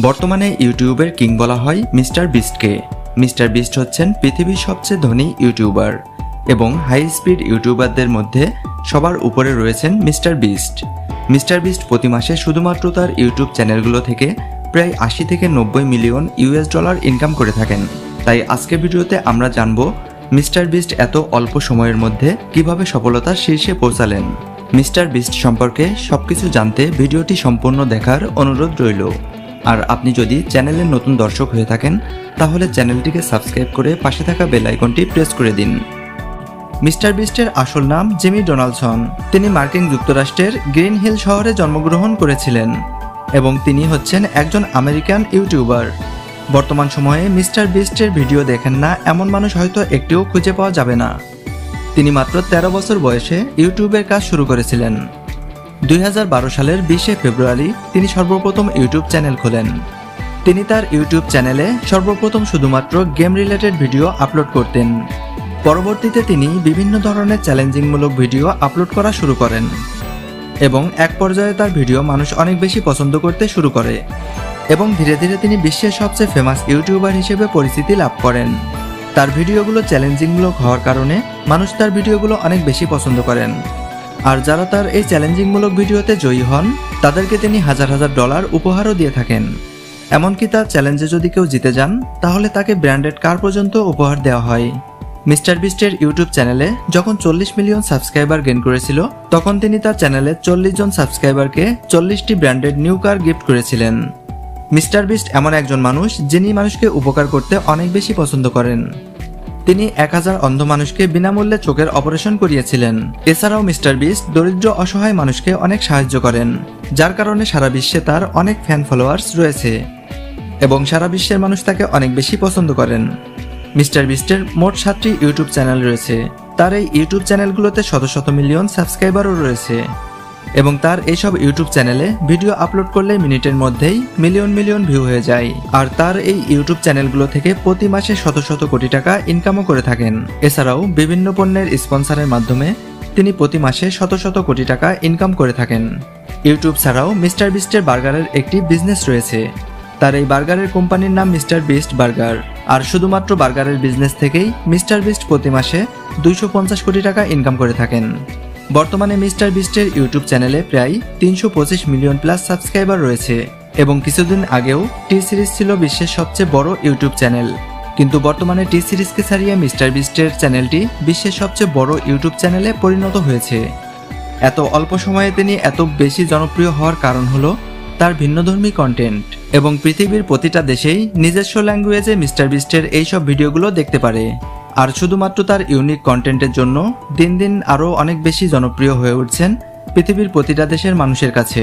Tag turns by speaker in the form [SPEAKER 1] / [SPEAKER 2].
[SPEAKER 1] বর্তমানে ইউটিউবের কিং বলা হয় মিস্টার বিস্টকে। মিস্টার বিস্ট হচ্ছেন পৃথিবীর সবচেয়ে ধনী ইউটিউবার এবং হাই স্পিড ইউটিউবারদের মধ্যে সবার উপরে রয়েছেন মিস্টার বিস্ট। মিস্টার বিস্ট প্রতি মাসে শুধুমাত্র তার ইউটিউব চ্যানেলগুলো থেকে প্রায় আশি থেকে নব্বই মিলিয়ন ইউএস ডলার ইনকাম করে থাকেন। তাই আজকের ভিডিওতে আমরা জানব মিস্টার বিস্ট এত অল্প সময়ের মধ্যে কীভাবে সফলতার শীর্ষে পৌঁছালেন। মিস্টার বিস্ট সম্পর্কে সবকিছু জানতে ভিডিওটি সম্পূর্ণ দেখার অনুরোধ রইল। আর আপনি যদি চ্যানেলের নতুন দর্শক হয়ে থাকেন, তাহলে চ্যানেলটিকে সাবস্ক্রাইব করে পাশে থাকা বেল আইকনটি প্রেস করে দিন। মিস্টার বিস্টের আসল নাম জিমি ডোনাল্ডসন তিনি মার্কিন যুক্তরাষ্ট্রের গ্রিন হিল শহরে জন্মগ্রহণ করেছিলেন এবং তিনি হচ্ছেন একজন আমেরিকান ইউটিউবার। বর্তমান সময়ে মিস্টার বিস্টের ভিডিও দেখেন না, এমন মানুষ হয়তো একটিও খুঁজে পাওয়া যাবে না। তিনি মাত্র ১৩ বছর বয়সে ইউটিউবের কাজ শুরু করেছিলেন। দুই হাজার বারো সালের বিশে ফেব্রুয়ারি তিনি সর্বপ্রথম ইউটিউব চ্যানেল খোলেন। তিনি তার ইউটিউব চ্যানেলে সর্বপ্রথম শুধুমাত্র গেম রিলেটেড ভিডিও আপলোড করতেন। পরবর্তীতে তিনি বিভিন্ন ধরনের চ্যালেঞ্জিংমূলক ভিডিও আপলোড করা শুরু করেন এবং এক পর্যায়ে তার ভিডিও মানুষ অনেক বেশি পছন্দ করতে শুরু করে এবং ধীরে ধীরে তিনি বিশ্বের সবচেয়ে ফেমাস ইউটিউবার হিসেবে পরিচিতি লাভ করেন। তার ভিডিওগুলো চ্যালেঞ্জিংমূলক হওয়ার কারণে মানুষ তার ভিডিওগুলো অনেক বেশি পছন্দ করেন। আর যারা তার এই চ্যালেঞ্জিংমূলক ভিডিওতে জয়ী হন, তাদেরকে তিনি হাজার হাজার ডলার উপহারও দিয়ে থাকেন। এমনকি তার চ্যালেঞ্জে যদি কেউ জিতে যান, তাহলে তাকে ব্র্যান্ডেড কার পর্যন্ত উপহার দেওয়া হয়। মিস্টার বিস্টের ইউটিউব চ্যানেলে যখন চল্লিশ মিলিয়ন সাবস্ক্রাইবার গেন করেছিল, তখন তিনি তার চ্যানেলে চল্লিশ জন সাবস্ক্রাইবারকে চল্লিশটি ব্র্যান্ডেড নিউ কার গিফট করেছিলেন। মিস্টার বিস্ট এমন একজন মানুষ যিনি মানুষকে উপকার করতে অনেক বেশি পছন্দ করেন। তিনি এক হাজার অন্ধ মানুষকে বিনামূল্যে চোখের অপারেশন করিয়েছিলেন। এছাড়াও মিস্টার বিস্ট দরিদ্র অসহায় মানুষকে অনেক সাহায্য করেন, যার কারণে সারা বিশ্বে তার অনেক ফ্যান ফলোয়ার্স রয়েছে এবং সারা বিশ্বের মানুষ তাকে অনেক বেশি পছন্দ করেন। মিস্টার বিস্টের মোট সাতটি ইউটিউব চ্যানেল রয়েছে। তার এই ইউটিউব চ্যানেলগুলোতে শত শত মিলিয়ন সাবস্ক্রাইবারও রয়েছে। এবং তার এইসব ইউটিউব চ্যানেলে ভিডিও আপলোড করলে মিনিটের মধ্যেই মিলিয়ন মিলিয়ন ভিউ হয়ে যায়। আর তার এই ইউটিউব চ্যানেলগুলো থেকে প্রতি মাসে শত শত কোটি টাকা ইনকামও করে থাকেন। এছাড়াও বিভিন্ন পণ্যের স্পন্সরের মাধ্যমে তিনি প্রতি মাসে শত শত কোটি টাকা ইনকাম করে থাকেন। ইউটিউব ছাড়াও মিস্টার বিস্টের বার্গারের একটি বিজনেস রয়েছে। তার এই বার্গারের কোম্পানির নাম মিস্টার বিস্ট বার্গার। আর শুধুমাত্র বার্গারের বিজনেস থেকেই মিস্টার বিস্ট প্রতি মাসে দুইশো পঞ্চাশ কোটি টাকা ইনকাম করে থাকেন। বর্তমানে মিস্টার বিস্টের ইউটিউব চ্যানেলে প্রায় তিনশো পঁচিশ মিলিয়ন প্লাস সাবস্ক্রাইবার রয়েছে এবং কিছুদিন আগেও টি সিরিজ ছিল বিশ্বের সবচেয়ে বড় ইউটিউব চ্যানেল। কিন্তু বর্তমানে টি সিরিজকে ছাড়িয়ে মিস্টার বিস্টের চ্যানেলটি বিশ্বের সবচেয়ে বড় ইউটিউব চ্যানেলে পরিণত হয়েছে। এত অল্প সময়ে তিনি এত বেশি জনপ্রিয় হওয়ার কারণ হলো তার ভিন্নধর্মী কন্টেন্ট এবং পৃথিবীর প্রতিটা দেশেই নিজস্ব ল্যাঙ্গুয়েজে মিস্টার বিস্টের এইসব ভিডিওগুলো দেখতে পারে। আর শুধুমাত্র তার ইউনিক কন্টেন্টের জন্য দিন দিন আরও অনেক বেশি জনপ্রিয় হয়ে উঠছেন পৃথিবীর প্রতিটা দেশের মানুষের কাছে।